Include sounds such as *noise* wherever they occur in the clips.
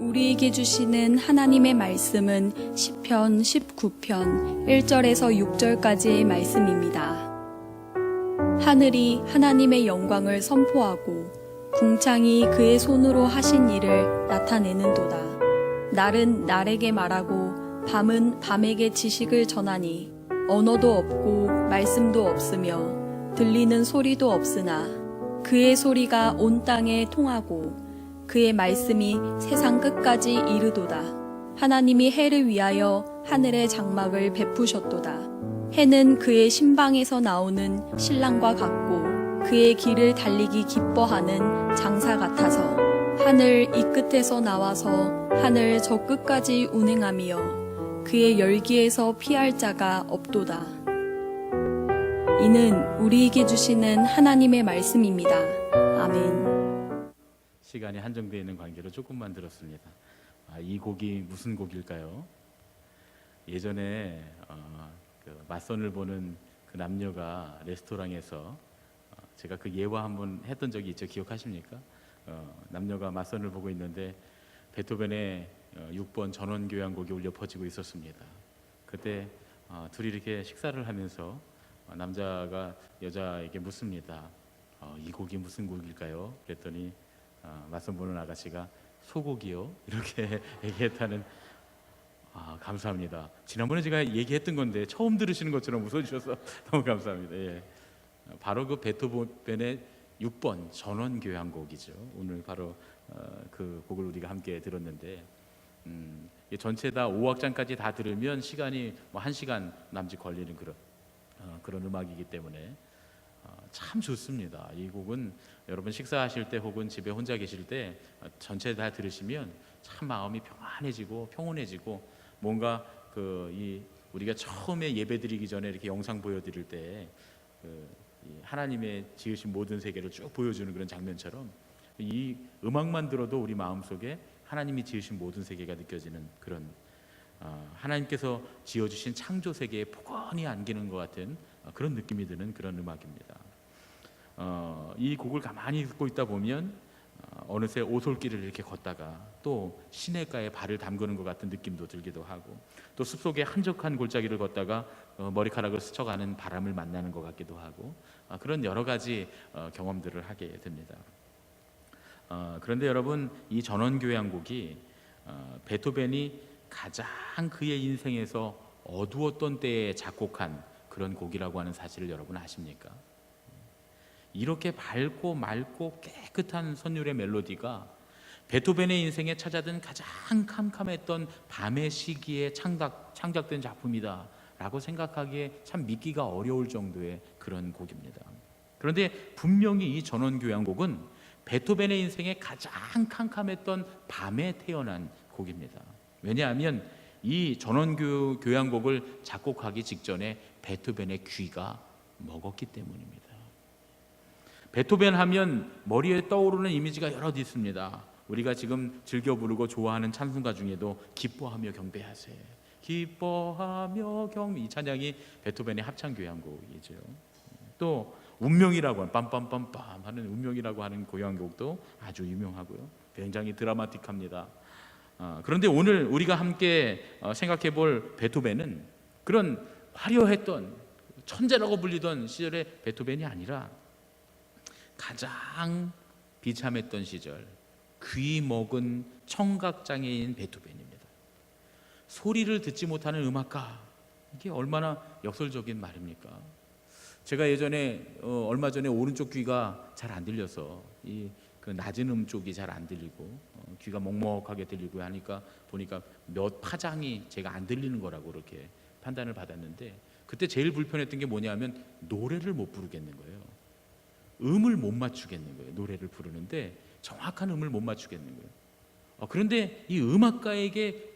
우리에게 주시는 하나님의 말씀은 시편 19편 1절에서 6절까지의 말씀입니다. 하늘이 하나님의 영광을 선포하고 궁창이 그의 손으로 하신 일을 나타내는도다. 날은 날에게 말하고 밤은 밤에게 지식을 전하니 언어도 없고 말씀도 없으며 들리는 소리도 없으나 그의 소리가 온 땅에 통하고 그의 말씀이 세상 끝까지 이르도다. 하나님이 해를 위하여 하늘의 장막을 베푸셨도다. 해는 그의 신방에서 나오는 신랑과 같고 그의 길을 달리기 기뻐하는 장사 같아서 하늘 이 끝에서 나와서 하늘 저 끝까지 운행하며 그의 열기에서 피할 자가 없도다. 이는 우리에게 주시는 하나님의 말씀입니다. 아멘. 시간이 한정되어 있는 관계로 조금만 들었습니다. 아, 이 곡이 무슨 곡일까요? 예전에 어, 그 맞선을 보는 그 남녀가 레스토랑에서 어, 제가 그 예화 한번 했던 적이 있죠. 기억하십니까? 어, 남녀가 맞선을 보고 있는데 베토벤의 어, 6번 전원 교향곡이 울려 퍼지고 있었습니다. 그때 어, 둘이 이렇게 식사를 하면서 어, 남자가 여자에게 묻습니다. 어, 이 곡이 무슨 곡일까요? 그랬더니 어, 맞선 보는 아가씨가 소곡이요 *laughs* 이렇게 얘기했다는 아 감사합니다. 지난번에 제가 얘기했던 건데 처음 들으시는 것처럼 웃어주셔서 *laughs* 너무 감사합니다. 예. 바로 그 베토벤의 6번 전원 교향곡이죠. 오늘 바로 어, 그 곡을 우리가 함께 들었는데 음, 전체 다 5악장까지 다 들으면 시간이 뭐 1시간 남짓 걸리는 그런 어, 그런 음악이기 때문에 어, 참 좋습니다. 이 곡은 여러분 식사하실 때 혹은 집에 혼자 계실 때 어, 전체 다 들으시면 참 마음이 평안해지고 평온해지고 뭔가 그 이 우리가 처음에 예배드리기 전에 이렇게 영상 보여드릴 때 그, 이 하나님의 지으신 모든 세계를 쭉 보여주는 그런 장면처럼 이 음악만 들어도 우리 마음 속에 하나님이 지으신 모든 세계가 느껴지는 그런 어, 하나님께서 지어주신 창조 세계에 포근히 안기는 것 같은 어, 그런 느낌이 드는 그런 음악입니다. 어, 이 곡을 가만히 듣고 있다 보면 어, 어느새 오솔길을 이렇게 걷다가 또 시냇가에 발을 담그는 것 같은 느낌도 들기도 하고 또 숲속의 한적한 골짜기를 걷다가 어, 머리카락을 스쳐가는 바람을 만나는 것 같기도 하고 어, 그런 여러 가지 어, 경험들을 하게 됩니다. 어, 그런데 여러분 이 전원교향곡이 어, 베토벤이 가장 그의 인생에서 어두웠던 때에 작곡한 그런 곡이라고 하는 사실을 여러분 아십니까? 이렇게 밝고 맑고 깨끗한 선율의 멜로디가 베토벤의 인생에 찾아든 가장 캄캄했던 밤의 시기에 창작, 창작된 작품이다 라고 생각하기에 참 믿기가 어려울 정도의 그런 곡입니다. 그런데 분명히 이 전원교향곡은 베토벤의 인생에 가장 캄캄했던 밤에 태어난 곡입니다. 왜냐하면 이 전원교 교향곡을 작곡하기 직전에 베토벤의 귀가 먹었기 때문입니다. 베토벤 하면 머리에 떠오르는 이미지가 여럿 있습니다. 우리가 지금 즐겨 부르고 좋아하는 찬송가 중에도 기뻐하며 경배하세. 기뻐하며 경. 이 찬양이 베토벤의 합창 교향곡이죠. 또 운명이라고 하는 빰빰빰빰 하는 운명이라고 하는 고향곡도 아주 유명하고요. 굉장히 드라마틱합니다. 어, 그런데 오늘 우리가 함께 어, 생각해 볼 베토벤은 그런 화려했던 천재라고 불리던 시절의 베토벤이 아니라 가장 비참했던 시절 귀 먹은 청각 장애인 베토벤입니다. 소리를 듣지 못하는 음악가 이게 얼마나 역설적인 말입니까? 제가 예전에 어, 얼마 전에 오른쪽 귀가 잘 안 들려서 이 그 낮은 음 쪽이 잘 안 들리고 어, 귀가 먹먹하게 들리고 하니까 보니까 몇 파장이 제가 안 들리는 거라고 그렇게 판단을 받았는데 그때 제일 불편했던 게 뭐냐면 노래를 못 부르겠는 거예요. 음을 못 맞추겠는 거예요. 노래를 부르는데 정확한 음을 못 맞추겠는 거예요. 어, 그런데 이 음악가에게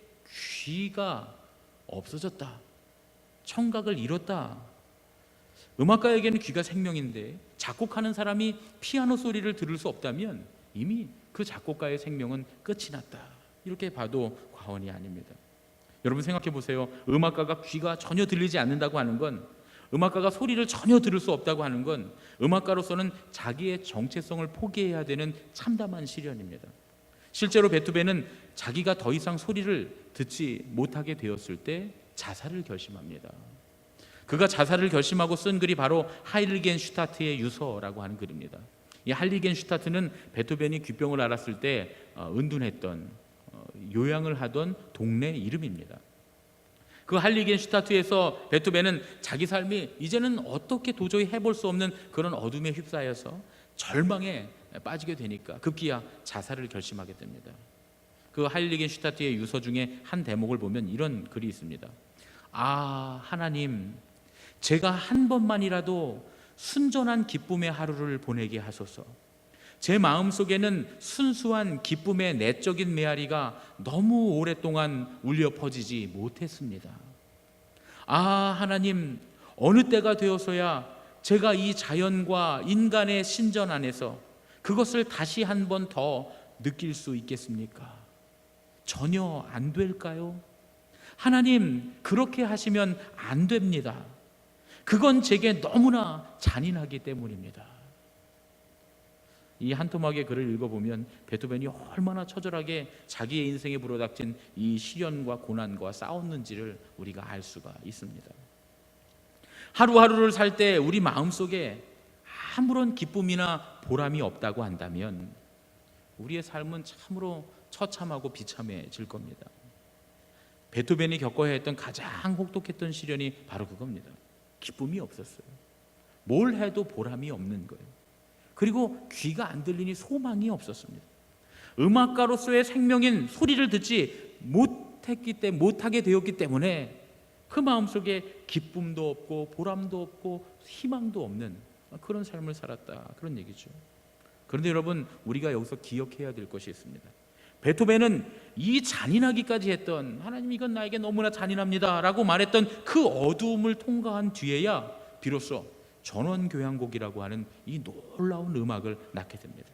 귀가 없어졌다. 청각을 잃었다. 음악가에게는 귀가 생명인데 작곡하는 사람이 피아노 소리를 들을 수 없다면 이미 그 작곡가의 생명은 끝이 났다. 이렇게 봐도 과언이 아닙니다. 여러분 생각해 보세요. 음악가가 귀가 전혀 들리지 않는다고 하는 건 음악가가 소리를 전혀 들을 수 없다고 하는 건 음악가로서는 자기의 정체성을 포기해야 되는 참담한 시련입니다. 실제로 베토벤은 자기가 더 이상 소리를 듣지 못하게 되었을 때 자살을 결심합니다. 그가 자살을 결심하고 쓴 글이 바로 하일겐 슈타트의 유서라고 하는 글입니다. 이 할리겐 슈타트는 베토벤이 귀병을 앓았을 때 어, 은둔했던 어, 요양을 하던 동네 이름입니다. 그 할리겐 슈타트에서 베토벤은 자기 삶이 이제는 어떻게 도저히 해볼 수 없는 그런 어둠에 휩싸여서 절망에 빠지게 되니까 급기야 자살을 결심하게 됩니다. 그 할리겐 슈타트의 유서 중에 한 대목을 보면 이런 글이 있습니다. 아 하나님, 제가 한 번만이라도 순전한 기쁨의 하루를 보내게 하소서. 제 마음 속에는 순수한 기쁨의 내적인 메아리가 너무 오랫동안 울려 퍼지지 못했습니다. 아, 하나님, 어느 때가 되어서야 제가 이 자연과 인간의 신전 안에서 그것을 다시 한 번 더 느낄 수 있겠습니까? 전혀 안 될까요? 하나님, 그렇게 하시면 안 됩니다. 그건 제게 너무나 잔인하기 때문입니다. 이 한 토막의 글을 읽어보면 베토벤이 얼마나 처절하게 자기의 인생에 불어닥친 이 시련과 고난과 싸웠는지를 우리가 알 수가 있습니다. 하루하루를 살 때 우리 마음속에 아무런 기쁨이나 보람이 없다고 한다면 우리의 삶은 참으로 처참하고 비참해질 겁니다. 베토벤이 겪어야 했던 가장 혹독했던 시련이 바로 그겁니다. 기쁨이 없었어요. 뭘 해도 보람이 없는 거예요. 그리고 귀가 안 들리니 소망이 없었습니다. 음악가로서의 생명인 소리를 듣지 못했기 때문에 못하게 되었기 때문에 그 마음속에 기쁨도 없고 보람도 없고 희망도 없는 그런 삶을 살았다 그런 얘기죠. 그런데 여러분 우리가 여기서 기억해야 될 것이 있습니다. 베토벤은 이 잔인하기까지 했던 하나님 이건 나에게 너무나 잔인합니다라고 말했던 그 어두움을 통과한 뒤에야 비로소 전원 교향곡이라고 하는 이 놀라운 음악을 낳게 됩니다.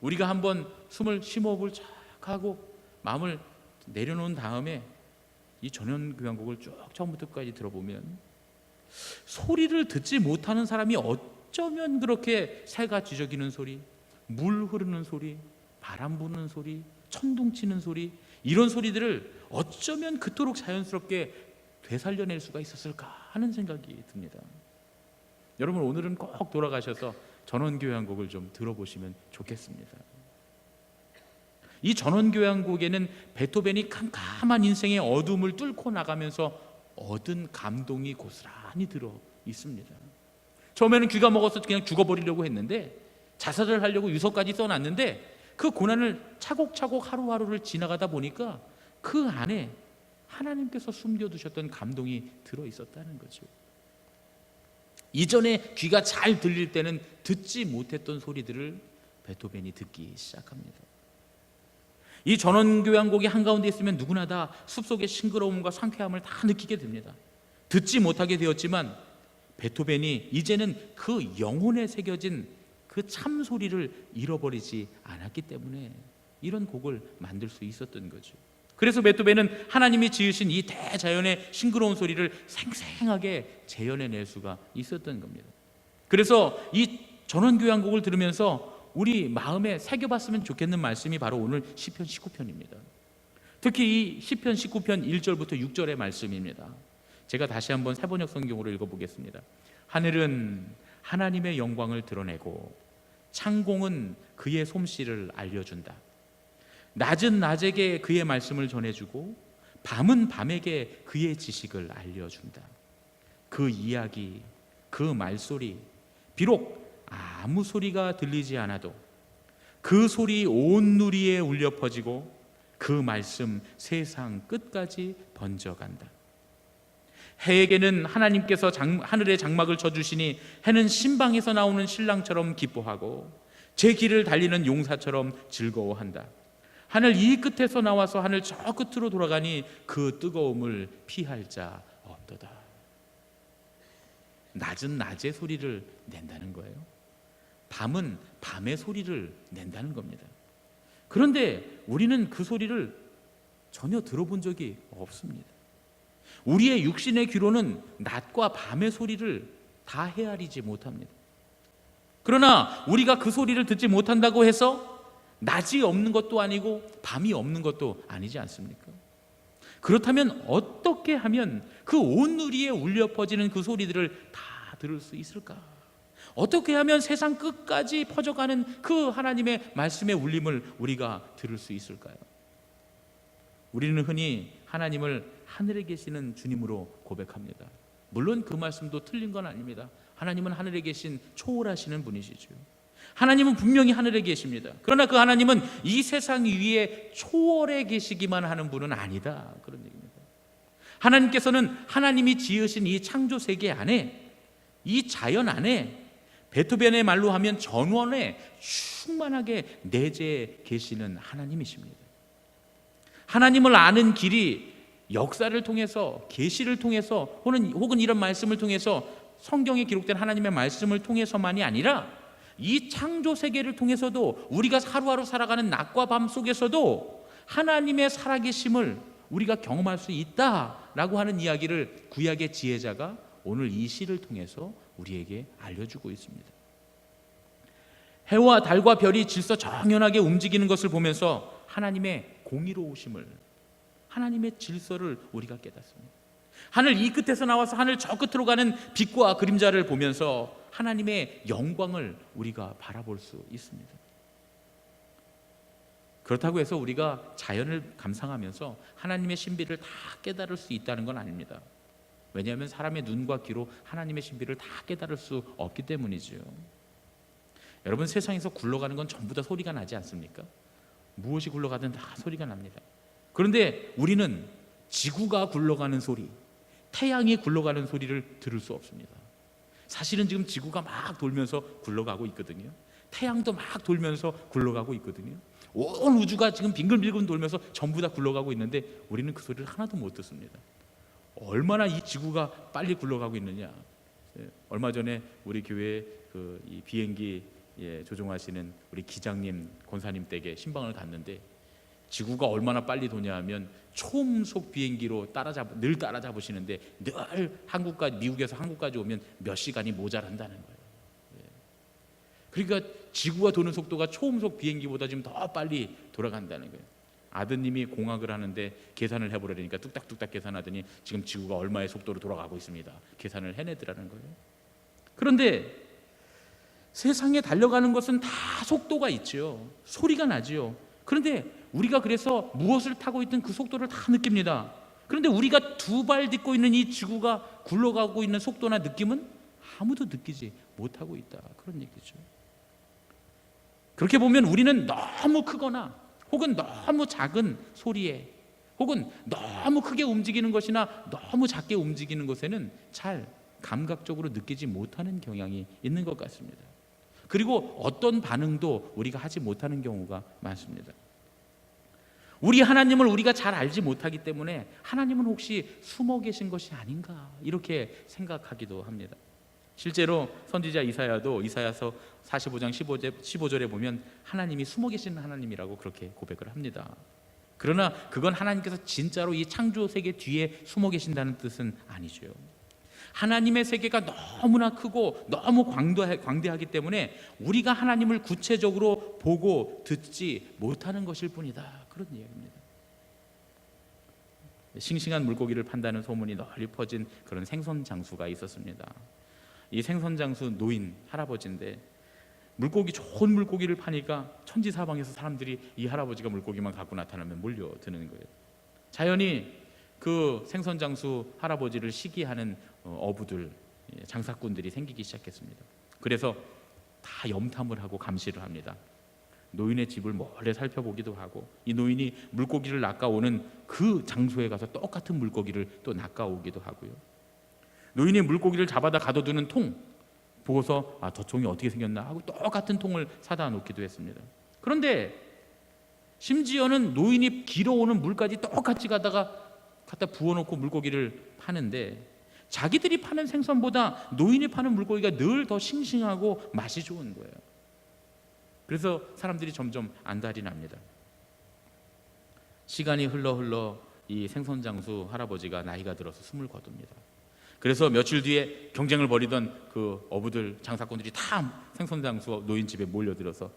우리가 한번 숨을 심호흡을 쫙 하고 마음을 내려놓은 다음에 이 전원 교향곡을 쭉 처음부터까지 들어보면 소리를 듣지 못하는 사람이 어쩌면 그렇게 새가 쥐저기는 소리, 물 흐르는 소리, 바람 부는 소리, 천둥 치는 소리 이런 소리들을 어쩌면 그토록 자연스럽게 되살려낼 수가 있었을까 하는 생각이 듭니다. 여러분 오늘은 꼭 돌아가셔서 전원교향곡을 좀 들어보시면 좋겠습니다. 이 전원교향곡에는 베토벤이 캄캄한 인생의 어둠을 뚫고 나가면서 얻은 감동이 고스란히 들어 있습니다. 처음에는 귀가 먹어서 그냥 죽어버리려고 했는데 자살을 하려고 유서까지 써놨는데 그 고난을 차곡차곡 하루하루를 지나가다 보니까 그 안에 하나님께서 숨겨두셨던 감동이 들어 있었다는 거죠. 이전에 귀가 잘 들릴 때는 듣지 못했던 소리들을 베토벤이 듣기 시작합니다. 이 전원교향곡이 한가운데 있으면 누구나 다 숲속의 싱그러움과 상쾌함을 다 느끼게 됩니다. 듣지 못하게 되었지만 베토벤이 이제는 그 영혼에 새겨진 그 참소리를 잃어버리지 않았기 때문에 이런 곡을 만들 수 있었던 거죠. 그래서 베토벤은 하나님이 지으신 이 대자연의 싱그러운 소리를 생생하게 재현해낼 수가 있었던 겁니다. 그래서 이 전원교향곡을 들으면서 우리 마음에 새겨봤으면 좋겠는 말씀이 바로 오늘 시편 19편입니다. 특히 이 시편 19편 1절부터 6절의 말씀입니다. 제가 다시 한번 세번역 성경으로 읽어보겠습니다. 하늘은 하나님의 영광을 드러내고 창공은 그의 솜씨를 알려준다. 낮은 낮에게 그의 말씀을 전해주고 밤은 밤에게 그의 지식을 알려준다. 그 이야기, 그 말소리, 비록 아무 소리가 들리지 않아도 그 소리 온 누리에 울려 퍼지고 그 말씀 세상 끝까지 번져간다. 해에게는 하나님께서 장, 하늘의 장막을 쳐주시니 해는 신방에서 나오는 신랑처럼 기뻐하고 제 길을 달리는 용사처럼 즐거워한다. 하늘 이 끝에서 나와서 하늘 저 끝으로 돌아가니 그 뜨거움을 피할 자 없도다. 낮은 낮의 소리를 낸다는 거예요. 밤은 밤의 소리를 낸다는 겁니다. 그런데 우리는 그 소리를 전혀 들어본 적이 없습니다. 우리의 육신의 귀로는 낮과 밤의 소리를 다 헤아리지 못합니다. 그러나 우리가 그 소리를 듣지 못한다고 해서 낮이 없는 것도 아니고 밤이 없는 것도 아니지 않습니까? 그렇다면 어떻게 하면 그 온 누리에 울려 퍼지는 그 소리들을 다 들을 수 있을까? 어떻게 하면 세상 끝까지 퍼져가는 그 하나님의 말씀의 울림을 우리가 들을 수 있을까요? 우리는 흔히 하나님을 하늘에 계시는 주님으로 고백합니다. 물론 그 말씀도 틀린 건 아닙니다. 하나님은 하늘에 계신 초월하시는 분이시죠. 하나님은 분명히 하늘에 계십니다. 그러나 그 하나님은 이 세상 위에 초월해 계시기만 하는 분은 아니다. 그런 얘기입니다. 하나님께서는 하나님이 지으신 이 창조 세계 안에 이 자연 안에 베토벤의 말로 하면 전원에 충만하게 내재해 계시는 하나님이십니다. 하나님을 아는 길이 역사를 통해서 계시를 통해서 혹은 혹은 이런 말씀을 통해서 성경에 기록된 하나님의 말씀을 통해서만이 아니라 이 창조 세계를 통해서도 우리가 하루하루 살아가는 낮과 밤 속에서도 하나님의 살아계심을 우리가 경험할 수 있다라고 하는 이야기를 구약의 지혜자가 오늘 이 시를 통해서 우리에게 알려주고 있습니다. 해와 달과 별이 질서 정연하게 움직이는 것을 보면서 하나님의 공의로우심을 하나님의 질서를 우리가 깨닫습니다. 하늘 이 끝에서 나와서 하늘 저 끝으로 가는 빛과 그림자를 보면서 하나님의 영광을 우리가 바라볼 수 있습니다. 그렇다고 해서 우리가 자연을 감상하면서 하나님의 신비를 다 깨달을 수 있다는 건 아닙니다. 왜냐하면 사람의 눈과 귀로 하나님의 신비를 다 깨달을 수 없기 때문이죠. 여러분 세상에서 굴러가는 건 전부 다 소리가 나지 않습니까? 무엇이 굴러가든 다 소리가 납니다. 그런데 우리는 지구가 굴러가는 소리, 태양이 굴러가는 소리를 들을 수 없습니다. 사실은 지금 지구가 막 돌면서 굴러가고 있거든요. 태양도 막 돌면서 굴러가고 있거든요. 온 우주가 지금 빙글빙글 돌면서 전부 다 굴러가고 있는데 우리는 그 소리를 하나도 못 듣습니다. 얼마나 이 지구가 빨리 굴러가고 있느냐. 예, 얼마 전에 우리 교회 그이 비행기 예, 조종하시는 우리 기장님 권사님 댁에 신방을 갔는데 지구가 얼마나 빨리 도냐 하면 초음속 비행기로 따라잡 늘 따라잡으시는데 늘 한국까지 미국에서 한국까지 오면 몇 시간이 모자란다는 거예요. 예. 그러니까 지구가 도는 속도가 초음속 비행기보다 지금 더 빨리 돌아간다는 거예요. 아드님이 공학을 하는데 계산을 해보려니까 뚝딱뚝딱 계산하더니 지금 지구가 얼마의 속도로 돌아가고 있습니다. 계산을 해내더라는 거예요. 그런데 세상에 달려가는 것은 다 속도가 있지요. 소리가 나지요. 그런데 우리가 그래서 무엇을 타고 있든 그 속도를 다 느낍니다. 그런데 우리가 두 발 딛고 있는 이 지구가 굴러가고 있는 속도나 느낌은 아무도 느끼지 못하고 있다. 그런 얘기죠. 그렇게 보면 우리는 너무 크거나 혹은 너무 작은 소리에 혹은 너무 크게 움직이는 것이나 너무 작게 움직이는 것에는 잘 감각적으로 느끼지 못하는 경향이 있는 것 같습니다. 그리고 어떤 반응도 우리가 하지 못하는 경우가 많습니다. 우리 하나님을 우리가 잘 알지 못하기 때문에 하나님은 혹시 숨어 계신 것이 아닌가 이렇게 생각하기도 합니다. 실제로 선지자 이사야도 이사야서 45장 15절, 15절에 보면 하나님이 숨어 계시는 하나님이라고 그렇게 고백을 합니다. 그러나 그건 하나님께서 진짜로 이 창조 세계 뒤에 숨어 계신다는 뜻은 아니죠. 하나님의 세계가 너무나 크고 너무 광대, 광대하기 때문에 우리가 하나님을 구체적으로 보고 듣지 못하는 것일 뿐이다. 그런 이야기입니다. 싱싱한 물고기를 판다는 소문이 널리 퍼진 그런 생선 장수가 있었습니다. 이 생선 장수 노인 할아버지인데 물고기 좋은 물고기를 파니까 천지사방에서 사람들이 이 할아버지가 물고기만 갖고 나타나면 몰려드는 거예요. 자연히 그 생선 장수 할아버지를 시기하는 어, 어부들 예, 장사꾼들이 생기기 시작했습니다. 그래서 다 염탐을 하고 감시를 합니다. 노인의 집을 몰래 살펴보기도 하고 이 노인이 물고기를 낚아오는 그 장소에 가서 똑같은 물고기를 또 낚아오기도 하고요. 노인이 물고기를 잡아다 가둬두는 통 보고서 아저 통이 어떻게 생겼나 하고 똑같은 통을 사다 놓기도 했습니다. 그런데 심지어는 노인이 길어오는 물까지 똑같이 가다가 갖다 부어놓고 물고기를 파는데 자기들이 파는 생선보다 노인이 파는 물고기가 늘 더 싱싱하고 맛이 좋은 거예요. 그래서 사람들이 점점 안달이 납니다. 시간이 흘러 흘러 이 생선 장수 할아버지가 나이가 들어서 숨을 거둡니다. 그래서 며칠 뒤에 경쟁을 벌이던 그 어부들 장사꾼들이 다 생선 장수 노인 집에 몰려들어서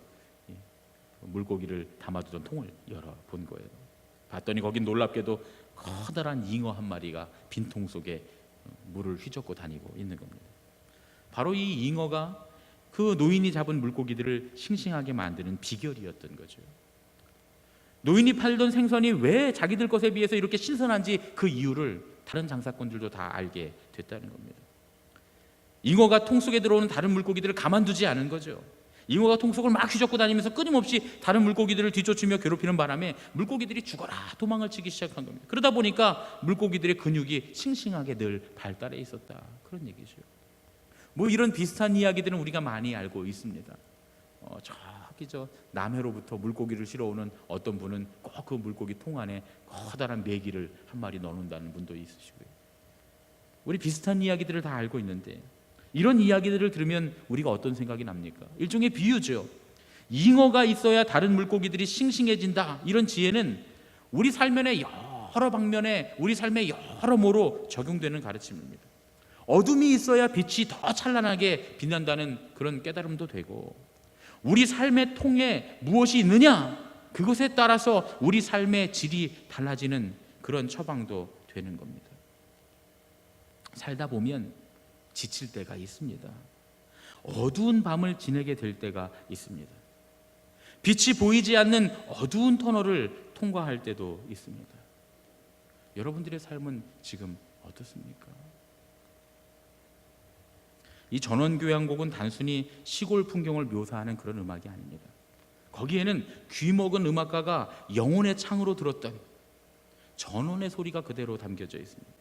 물고기를 담아두던 통을 열어 본 거예요. 봤더니 거긴 놀랍게도 커다란 잉어 한 마리가 빈통 속에 물을 휘젓고 다니고 있는 겁니다. 바로 이 잉어가 그 노인이 잡은 물고기들을 싱싱하게 만드는 비결이었던 거죠. 노인이 팔던 생선이 왜 자기들 것에 비해서 이렇게 신선한지 그 이유를 다른 장사꾼들도 다 알게 됐다는 겁니다. 잉어가 통 속에 들어오는 다른 물고기들을 가만두지 않은 거죠. 잉어가 통 속을 막 휘젓고 다니면서 끊임없이 다른 물고기들을 뒤쫓으며 괴롭히는 바람에 물고기들이 죽어라 도망을 치기 시작한 겁니다. 그러다 보니까 물고기들의 근육이 싱싱하게 늘 발달해 있었다. 그런 얘기죠. 뭐 이런 비슷한 이야기들은 우리가 많이 알고 있습니다. 어, 저기 저 남해로부터 물고기를 실어오는 어떤 분은 꼭 그 물고기 통 안에 커다란 메기를 한 마리 넣는다는 분도 있으시고요. 우리 비슷한 이야기들을 다 알고 있는데 이런 이야기들을 들으면 우리가 어떤 생각이 납니까? 일종의 비유죠. 잉어가 있어야 다른 물고기들이 싱싱해진다. 이런 지혜는 우리 삶의 여러 방면에 우리 삶의 여러모로 적용되는 가르침입니다. 어둠이 있어야 빛이 더 찬란하게 빛난다는 그런 깨달음도 되고 우리 삶의 통에 무엇이 있느냐 그것에 따라서 우리 삶의 질이 달라지는 그런 처방도 되는 겁니다. 살다 보면 지칠 때가 있습니다. 어두운 밤을 지내게 될 때가 있습니다. 빛이 보이지 않는 어두운 터널을 통과할 때도 있습니다. 여러분들의 삶은 지금 어떻습니까? 이 전원교향곡은 단순히 시골 풍경을 묘사하는 그런 음악이 아닙니다. 거기에는 귀먹은 음악가가 영혼의 창으로 들었던 전원의 소리가 그대로 담겨져 있습니다.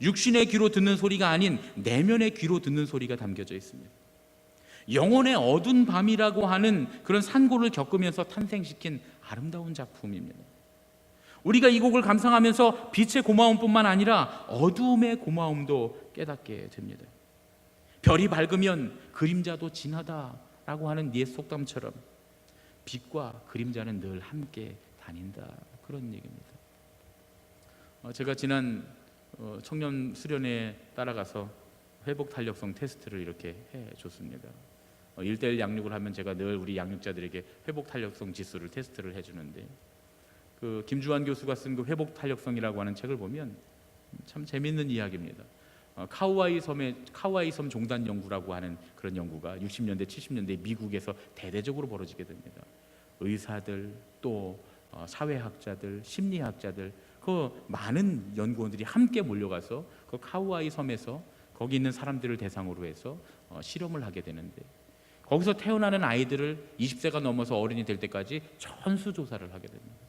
육신의 귀로 듣는 소리가 아닌 내면의 귀로 듣는 소리가 담겨져 있습니다. 영혼의 어두운 밤이라고 하는 그런 산고를 겪으면서 탄생시킨 아름다운 작품입니다. 우리가 이 곡을 감상하면서 빛의 고마움뿐만 아니라 어두움의 고마움도 깨닫게 됩니다. 별이 밝으면 그림자도 진하다라고 하는 옛 속담처럼 빛과 그림자는 늘 함께 다닌다 그런 얘기입니다. 어, 제가 지난 어, 청년 수련회에 따라가서 회복 탄력성 테스트를 이렇게 해 줬습니다. 어, 1대1 양육을 하면 제가 늘 우리 양육자들에게 회복 탄력성 지수를 테스트를 해 주는데 그 김주환 교수가 쓴 그 회복 탄력성이라고 하는 책을 보면 참 재밌는 이야기입니다. 어, 카우아이 섬의 카우아이 섬 종단 연구라고 하는 그런 연구가 60년대 70년대 미국에서 대대적으로 벌어지게 됩니다. 의사들 또 어, 사회학자들, 심리학자들 그 많은 연구원들이 함께 몰려가서 그 카우아이 섬에서 거기 있는 사람들을 대상으로 해서 어, 실험을 하게 되는데 거기서 태어나는 아이들을 20세가 넘어서 어른이 될 때까지 전수 조사를 하게 됩니다.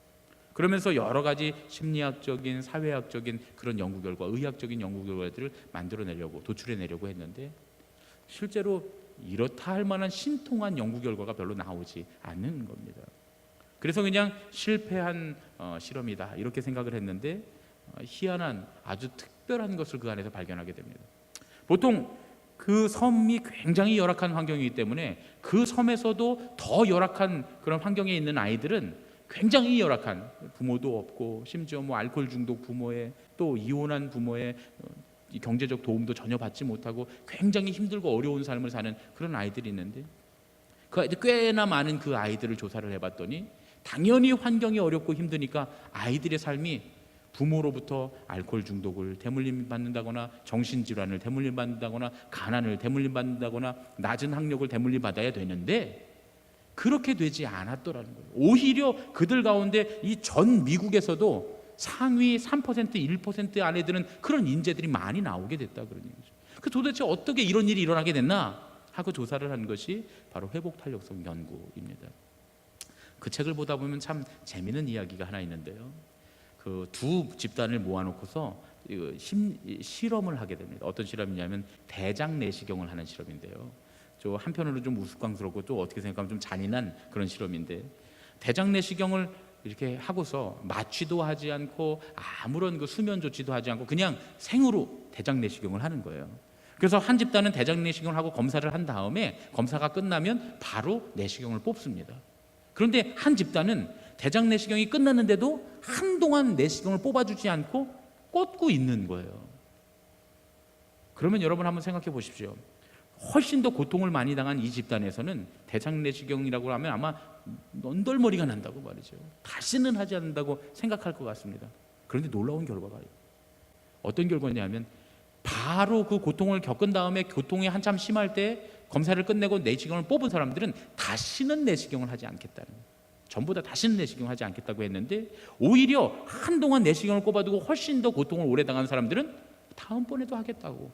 그러면서 여러 가지 심리학적인, 사회학적인 그런 연구 결과, 의학적인 연구 결과들을 만들어내려고 도출해내려고 했는데 실제로 이렇다 할 만한 신통한 연구 결과가 별로 나오지 않는 겁니다. 그래서 그냥 실패한 어, 실험이다 이렇게 생각을 했는데 어, 희한한 아주 특별한 것을 그 안에서 발견하게 됩니다. 보통 그 섬이 굉장히 열악한 환경이기 때문에 그 섬에서도 더 열악한 그런 환경에 있는 아이들은 굉장히 열악한 부모도 없고 심지어 뭐 알코올 중독 부모의 또 이혼한 부모의 어, 이 경제적 도움도 전혀 받지 못하고 굉장히 힘들고 어려운 삶을 사는 그런 아이들이 있는데 그 아이들 꽤나 많은 그 아이들을 조사를 해봤더니 당연히 환경이 어렵고 힘드니까 아이들의 삶이 부모로부터 알코올 중독을 대물림 받는다거나 정신 질환을 대물림 받는다거나 가난을 대물림 받는다거나 낮은 학력을 대물림 받아야 되는데 그렇게 되지 않았더라는 거예요. 오히려 그들 가운데 이 전 미국에서도 상위 3% 1% 안에 드는 그런 인재들이 많이 나오게 됐다 그런 얘기죠. 그 도대체 어떻게 이런 일이 일어나게 됐나 하고 조사를 한 것이 바로 회복 탄력성 연구입니다. 그 책을 보다 보면 참 재미있는 이야기가 하나 있는데요. 그 두 집단을 모아놓고서 심, 이 실험을 하게 됩니다. 어떤 실험이냐면 대장 내시경을 하는 실험인데요. 저 한편으로 좀 우스꽝스럽고 또 어떻게 생각하면 좀 잔인한 그런 실험인데 대장 내시경을 이렇게 하고서 마취도 하지 않고 아무런 그 수면 조치도 하지 않고 그냥 생으로 대장 내시경을 하는 거예요. 그래서 한 집단은 대장 내시경을 하고 검사를 한 다음에 검사가 끝나면 바로 내시경을 뽑습니다. 그런데 한 집단은 대장 내시경이 끝났는데도 한동안 내시경을 뽑아주지 않고 꽂고 있는 거예요. 그러면 여러분 한번 생각해 보십시오. 훨씬 더 고통을 많이 당한 이 집단에서는 대장 내시경이라고 하면 아마 넌덜머리가 난다고 말이죠. 다시는 하지 않는다고 생각할 것 같습니다. 그런데 놀라운 결과가 어떤 결과냐면 바로 그 고통을 겪은 다음에 고통이 한참 심할 때 검사를 끝내고 내시경을 뽑은 사람들은 다시는 내시경을 하지 않겠다는. 전부 다 다시는 내시경을 하지 않겠다고 했는데 오히려 한동안 내시경을 꼽아두고 훨씬 더 고통을 오래 당한 사람들은 다음번에도 하겠다고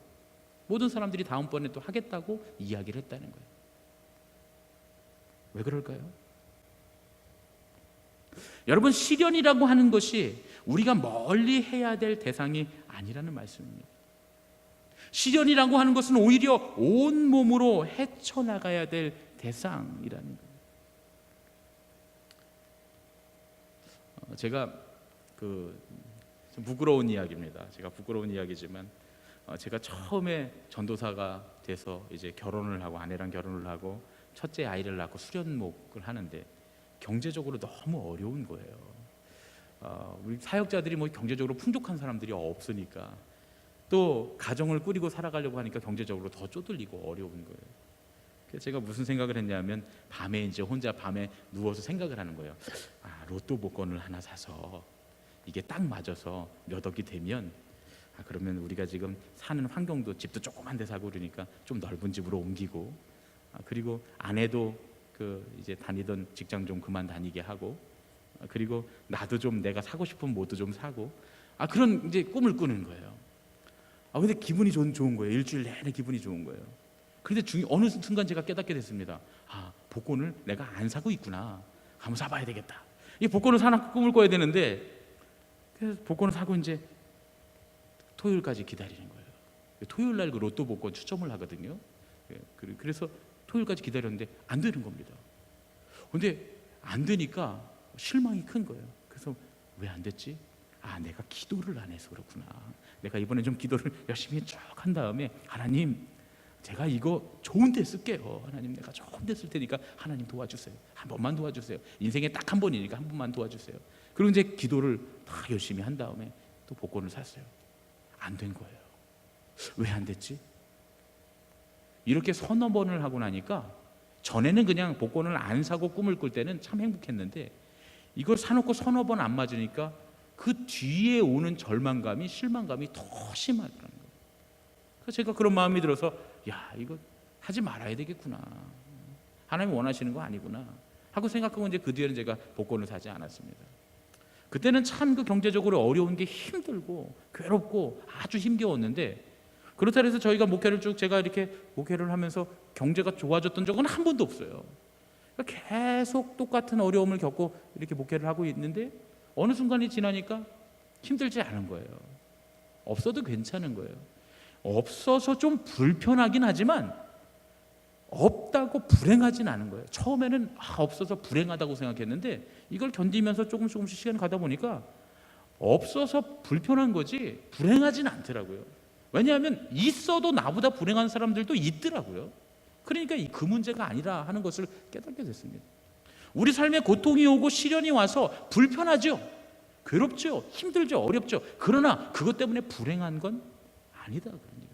모든 사람들이 다음번에도 하겠다고 이야기를 했다는 거예요. 왜 그럴까요? 여러분 시련이라고 하는 것이 우리가 멀리 해야 될 대상이 아니라는 말씀입니다. 시련이라고 하는 것은 오히려 온 몸으로 헤쳐나가야 될 대상이라는 거예요. 어, 제가 그좀 부끄러운 이야기입니다. 제가 부끄러운 이야기지만 어, 제가 처음에 전도사가 돼서 이제 결혼을 하고 아내랑 결혼을 하고 첫째 아이를 낳고 수련목을 하는데 경제적으로 너무 어려운 거예요. 어, 우리 사역자들이 뭐 경제적으로 풍족한 사람들이 없으니까 또 가정을 꾸리고 살아가려고 하니까 경제적으로 더 쪼들리고 어려운 거예요. 제가 무슨 생각을 했냐면 밤에 이제 혼자 밤에 누워서 생각을 하는 거예요. 아 로또 복권을 하나 사서 이게 딱 맞아서 몇 억이 되면 아 그러면 우리가 지금 사는 환경도 집도 조그만 데 사고 그러니까 좀 넓은 집으로 옮기고 아 그리고 아내도 그 이제 다니던 직장 좀 그만 다니게 하고 아 그리고 나도 좀 내가 사고 싶은 뭐도 좀 사고 아 그런 이제 꿈을 꾸는 거예요. 아 근데 기분이 좋은, 좋은 거예요. 일주일 내내 기분이 좋은 거예요. 그런데 중 어느 순간 제가 깨닫게 됐습니다. 아 복권을 내가 안 사고 있구나. 한번 사봐야 되겠다. 이 복권을 사놓고 꿈을 꿔야 되는데 그래서 복권을 사고 이제 토요일까지 기다리는 거예요. 토요일 날 그 로또 복권 추첨을 하거든요. 예, 그래- 그래서 토요일까지 기다렸는데 안 되는 겁니다. 근데 안 되니까 실망이 큰 거예요. 그래서 왜 안 됐지? 아, 내가 기도를 안 해서 그렇구나. 내가 이번에 좀 기도를 *laughs* 열심히 쭉 한 다음에 하나님, 제가 이거 좋은 데 쓸게요. 하나님, 내가 좋은 데 쓸 테니까 하나님 도와주세요. 한 번만 도와주세요. 인생에 딱 한 번이니까 한 번만 도와주세요. 그리고 이제 기도를 다 열심히 한 다음에 또 복권을 샀어요. 안 된 거예요. 왜 안 됐지? 이렇게 서너 번을 하고 나니까 전에는 그냥 복권을 안 사고 꿈을 꿀 때는 참 행복했는데 이걸 사놓고 서너 번 안 맞으니까 그 뒤에 오는 절망감이 실망감이 더 심하더라는 거예요. 그래서 제가 그런 마음이 들어서 야 이거 하지 말아야 되겠구나. 하나님이 원하시는 거 아니구나 하고 생각하고 이제 그 뒤에는 제가 복권을 사지 않았습니다. 그때는 참 그 경제적으로 어려운 게 힘들고 괴롭고 아주 힘겨웠는데 그렇다 해서 저희가 목회를 쭉 제가 이렇게 목회를 하면서 경제가 좋아졌던 적은 한 번도 없어요. 그러니까 계속 똑같은 어려움을 겪고 이렇게 목회를 하고 있는데 어느 순간이 지나니까 힘들지 않은 거예요. 없어도 괜찮은 거예요. 없어서 좀 불편하긴 하지만 없다고 불행하진 않은 거예요. 처음에는 아, 없어서 불행하다고 생각했는데 이걸 견디면서 조금씩 조금씩 시간 가다 보니까 없어서 불편한 거지 불행하진 않더라고요. 왜냐하면 있어도 나보다 불행한 사람들도 있더라고요. 그러니까 이그 문제가 아니라 하는 것을 깨닫게 됐습니다. 우리 삶에 고통이 오고 시련이 와서 불편하죠. 괴롭죠. 힘들죠. 어렵죠. 그러나 그것 때문에 불행한 건 아니다 그런 얘기예요.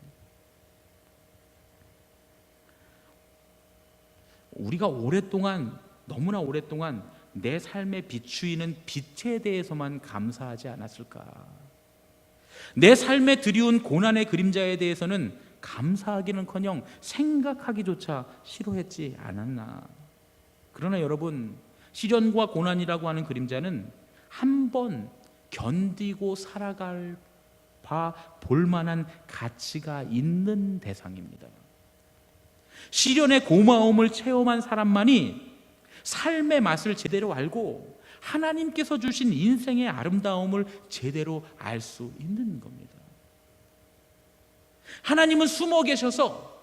우리가 오랫동안 너무나 오랫동안 내 삶에 비추이는 빛에 대해서만 감사하지 않았을까? 내 삶에 들이온 고난의 그림자에 대해서는 감사하기는커녕 생각하기조차 싫어했지 않았나? 그러나 여러분 시련과 고난이라고 하는 그림자는 한 번 견디고 살아갈 봐 볼만한 가치가 있는 대상입니다. 시련의 고마움을 체험한 사람만이 삶의 맛을 제대로 알고 하나님께서 주신 인생의 아름다움을 제대로 알 수 있는 겁니다. 하나님은 숨어 계셔서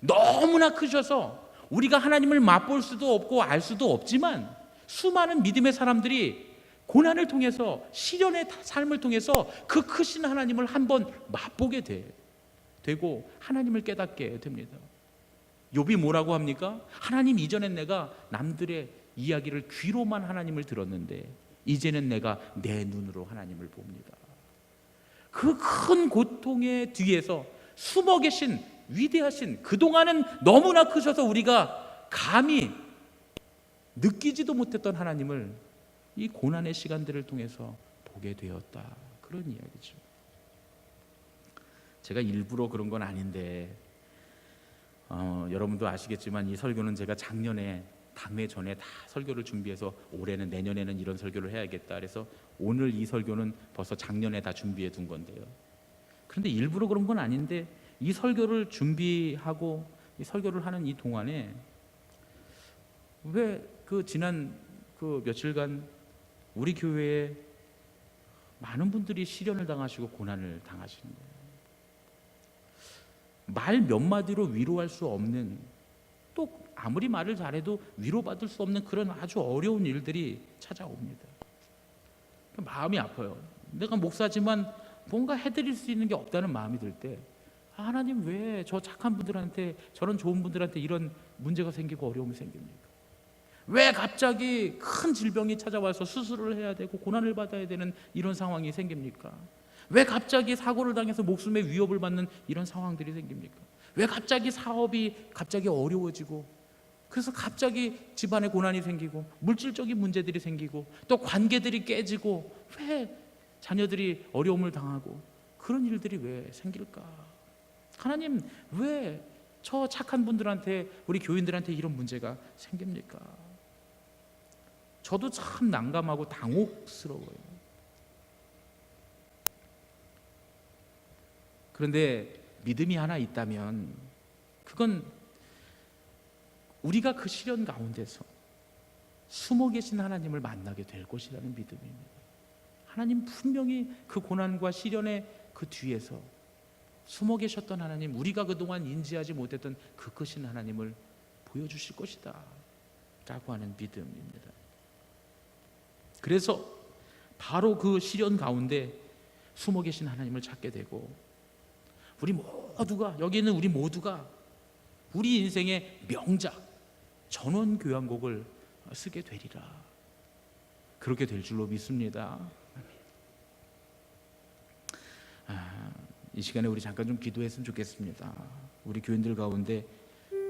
너무나 크셔서 우리가 하나님을 맛볼 수도 없고 알 수도 없지만 수많은 믿음의 사람들이 고난을 통해서 시련의 삶을 통해서 그 크신 하나님을 한번 맛보게 돼, 되고 하나님을 깨닫게 됩니다. 욥이 뭐라고 합니까? 하나님 이전엔 내가 남들의 이야기를 귀로만 하나님을 들었는데 이제는 내가 내 눈으로 하나님을 봅니다. 그 큰 고통의 뒤에서 숨어 계신 위대하신 그동안은 너무나 크셔서 우리가 감히 느끼지도 못했던 하나님을 이 고난의 시간들을 통해서 보게 되었다. 그런 이야기죠. 제가 일부러 그런 건 아닌데 어, 여러분도 아시겠지만 이 설교는 제가 작년에 당회 전에 다 설교를 준비해서 올해는 내년에는 이런 설교를 해야겠다. 그래서 오늘 이 설교는 벌써 작년에 다 준비해 둔 건데요. 그런데 일부러 그런 건 아닌데 이 설교를 준비하고 이 설교를 하는 이 동안에 왜 그 지난 그 며칠간 우리 교회에 많은 분들이 시련을 당하시고 고난을 당하시는 거예요. 말 몇 마디로 위로할 수 없는 또 아무리 말을 잘해도 위로받을 수 없는 그런 아주 어려운 일들이 찾아옵니다. 마음이 아파요. 내가 목사지만 뭔가 해드릴 수 있는 게 없다는 마음이 들 때, 아, 하나님 왜 저 착한 분들한테 저런 좋은 분들한테 이런 문제가 생기고 어려움이 생깁니까? 왜 갑자기 큰 질병이 찾아와서 수술을 해야 되고 고난을 받아야 되는 이런 상황이 생깁니까? 왜 갑자기 사고를 당해서 목숨의 위협을 받는 이런 상황들이 생깁니까? 왜 갑자기 사업이 갑자기 어려워지고 그래서 갑자기 집안에 고난이 생기고 물질적인 문제들이 생기고 또 관계들이 깨지고 왜 자녀들이 어려움을 당하고 그런 일들이 왜 생길까? 하나님 왜 저 착한 분들한테 우리 교인들한테 이런 문제가 생깁니까? 저도 참 난감하고 당혹스러워요. 그런데 믿음이 하나 있다면 그건 우리가 그 시련 가운데서 숨어 계신 하나님을 만나게 될 것이라는 믿음입니다. 하나님 분명히 그 고난과 시련의 그 뒤에서 숨어 계셨던 하나님, 우리가 그동안 인지하지 못했던 그 크신 하나님을 보여주실 것이다. 라고 하는 믿음입니다. 그래서 바로 그 시련 가운데 숨어 계신 하나님을 찾게 되고 우리 모두가 여기 있는 우리 모두가 우리 인생의 명작 전원 교향곡을 쓰게 되리라. 그렇게 될 줄로 믿습니다. 아, 이 시간에 우리 잠깐 좀 기도했으면 좋겠습니다. 우리 교인들 가운데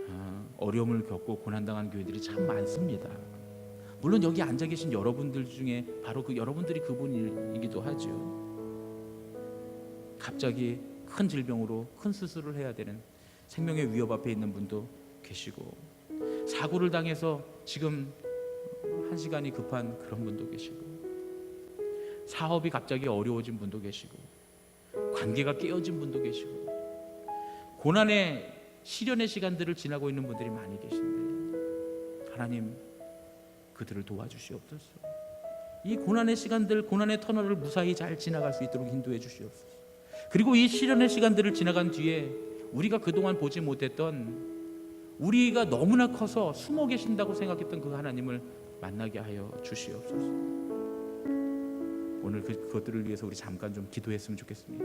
아, 어려움을 겪고 고난당한 교회들이 참 많습니다. 물론 여기 앉아 계신 여러분들 중에 바로 그 여러분들이 그분이기도 하죠. 갑자기 큰 질병으로 큰 수술을 해야 되는 생명의 위협 앞에 있는 분도 계시고 사고를 당해서 지금 한 시간이 급한 그런 분도 계시고 사업이 갑자기 어려워진 분도 계시고 관계가 깨어진 분도 계시고 고난의 시련의 시간들을 지나고 있는 분들이 많이 계신데 하나님 그들을 도와주시옵소서. 이 고난의 시간들, 고난의 터널을 무사히 잘 지나갈 수 있도록 인도해 주시옵소서. 그리고 이 시련의 시간들을 지나간 뒤에 우리가 그동안 보지 못했던 우리가 너무나 커서 숨어 계신다고 생각했던 그 하나님을 만나게 하여 주시옵소서. 오늘 그, 그것들을 위해서 우리 잠깐 좀 기도했으면 좋겠습니다.